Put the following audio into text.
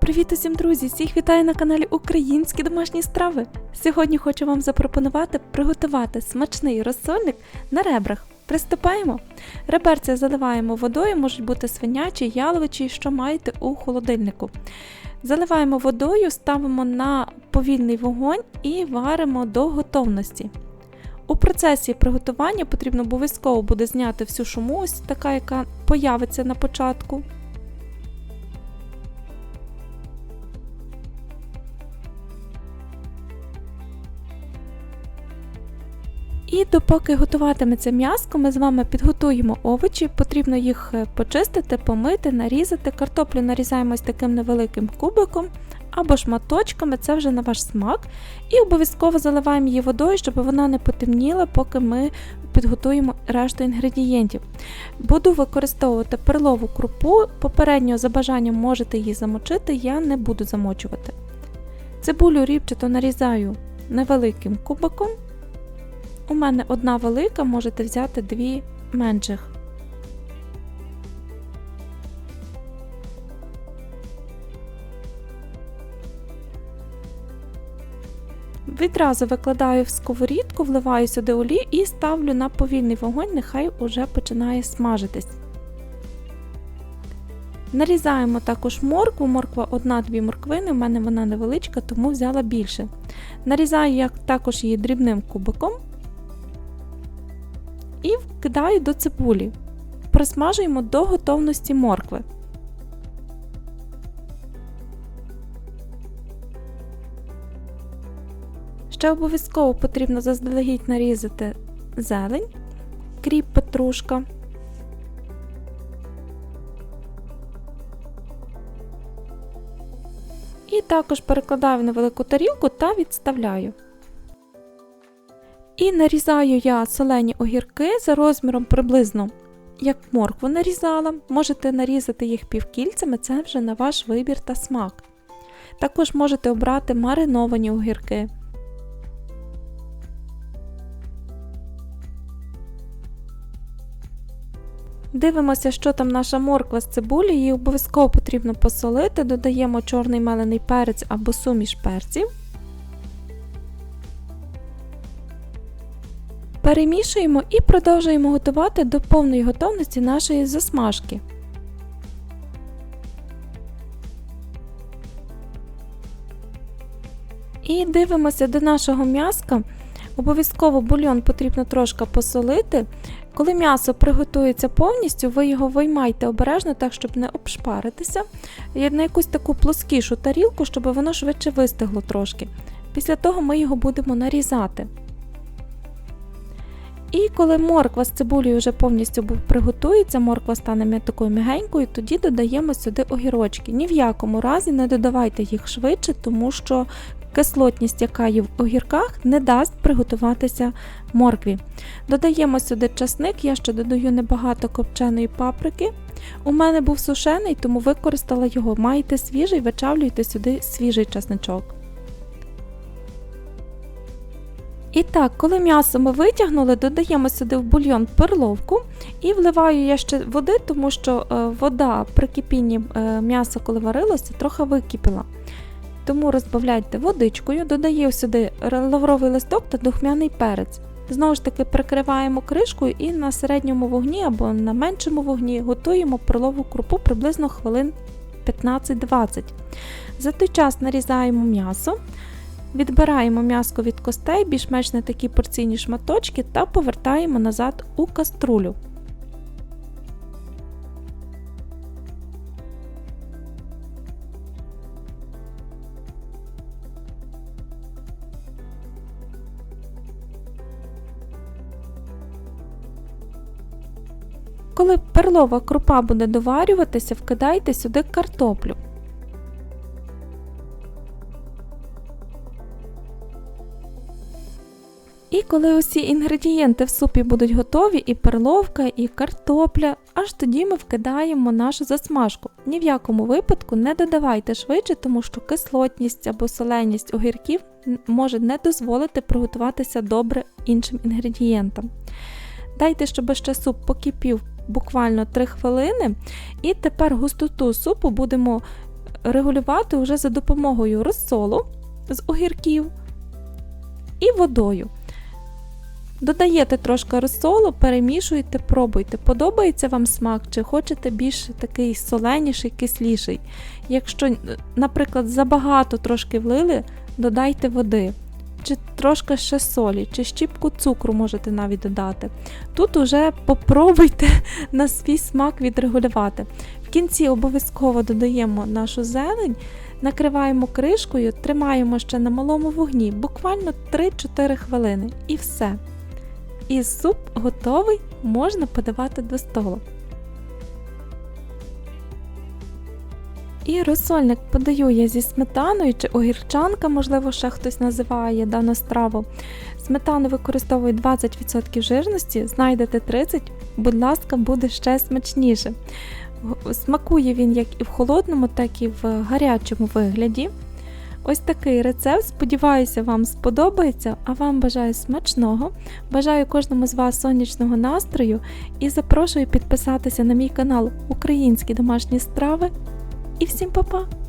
Привіт усім друзі! Всіх вітаю на каналі Українські домашні страви. Сьогодні хочу вам запропонувати приготувати смачний розсольник на ребрах. Приступаємо. Реберця заливаємо водою, можуть бути свинячі, яловичі, що маєте у холодильнику. Заливаємо водою, ставимо на повільний вогонь і варимо до готовності. У процесі приготування потрібно обов'язково буде зняти всю шуму, ось така, яка появиться на початку. І допоки готуватиметься м'яско, ми з вами підготуємо овочі, потрібно їх е, почистити, помити, нарізати. Картоплю нарізаємо ось таким невеликим кубиком або шматочками, це вже на ваш смак. І обов'язково заливаємо її водою, щоб вона не потемніла, поки ми підготуємо решту інгредієнтів. Буду використовувати перлову крупу, попередньо за бажанням можете її замочити, я не буду замочувати. Цибулю рібчато нарізаю невеликим кубиком. У мене одна велика, можете взяти дві менших. Відразу викладаю в сковорідку, вливаю сюди олію і ставлю на повільний вогонь, нехай уже починає смажитись. Нарізаємо також моркву, морква 1-2 морквини, у мене вона невеличка, тому взяла більше. Нарізаю я також її дрібним кубиком і вкидаю до цибулі. Просмажуємо до готовності моркви. Ще обов'язково потрібно заздалегідь нарізати зелень, кріп петрушка. І також перекладаю в невелику тарілку та відставляю. І нарізаю я солені огірки за розміром приблизно, як моркву нарізала. Можете нарізати їх півкільцями, це вже на ваш вибір та смак. Також можете обрати мариновані огірки. Дивимося, що там наша морква з цибулі, її обов'язково потрібно посолити, додаємо чорний мелений перець або суміш перців. Перемішуємо і продовжуємо готувати до повної готовності нашої засмажки. І дивимося до нашого м'яска. Обов'язково бульйон потрібно трошки посолити. Коли м'ясо приготується повністю, ви його виймайте обережно, так, щоб не обшпаритися, і на якусь таку плоскішу тарілку, щоб воно швидше вистигло трошки. Після того ми його будемо нарізати. І коли морква з цибулею вже повністю приготується, морква стане такою м'ягенькою, тоді додаємо сюди огірочки. Ні в якому разі не додавайте їх швидше, тому що кислотність, яка є в огірках, не дасть приготуватися моркві. Додаємо сюди часник, я ще додаю небагато копченої паприки. У мене був сушений, тому використала його. Маєте свіжий, вичавлюйте сюди свіжий часничок. І так, коли м'ясо ми витягнули, додаємо сюди в бульйон перловку і вливаю я ще води, тому що е, вода при кипінні е, м'яса, коли варилося, трохи википіла. Тому розбавляйте водичкою, додаю сюди лавровий листок та духмяний перець. Знову ж таки, прикриваємо кришкою і на середньому вогні або на меншому вогні готуємо перлову крупу приблизно хвилин 15-20. За той час нарізаємо м'ясо. Відбираємо м'яско від костей, більш-менш на такі порційні шматочки та повертаємо назад у каструлю. Коли перлова крупа буде доварюватися, вкидайте сюди картоплю. Коли усі інгредієнти в супі будуть готові, і перловка, і картопля, аж тоді ми вкидаємо нашу засмажку. Ні в якому випадку не додавайте швидше, тому що кислотність або соленість огірків може не дозволити приготуватися добре іншим інгредієнтам. Дайте, щоб ще суп покипів буквально 3 хвилини, і тепер густоту супу будемо регулювати вже за допомогою розсолу з огірків і водою. Додаєте трошки розсолу, перемішуєте, пробуйте, подобається вам смак, чи хочете більш такий соленіший, кисліший. Якщо, наприклад, забагато трошки влили, додайте води, чи трошки ще солі, чи щіпку цукру можете навіть додати. Тут уже попробуйте на свій смак відрегулювати. В кінці обов'язково додаємо нашу зелень, накриваємо кришкою, тримаємо ще на малому вогні, буквально 3-4 хвилини і все. І суп готовий, можна подавати до столу. І розсольник подаю я зі сметаною чи огірчанка, можливо, ще хтось називає дану страву. Сметану використовую 20% жирності, знайдете 30%, будь ласка, буде ще смачніше. Смакує він як і в холодному, так і в гарячому вигляді. Ось такий рецепт. Сподіваюся, вам сподобається. А вам бажаю смачного. Бажаю кожному з вас сонячного настрою і запрошую підписатися на мій канал Українські домашні страви. І всім па-па!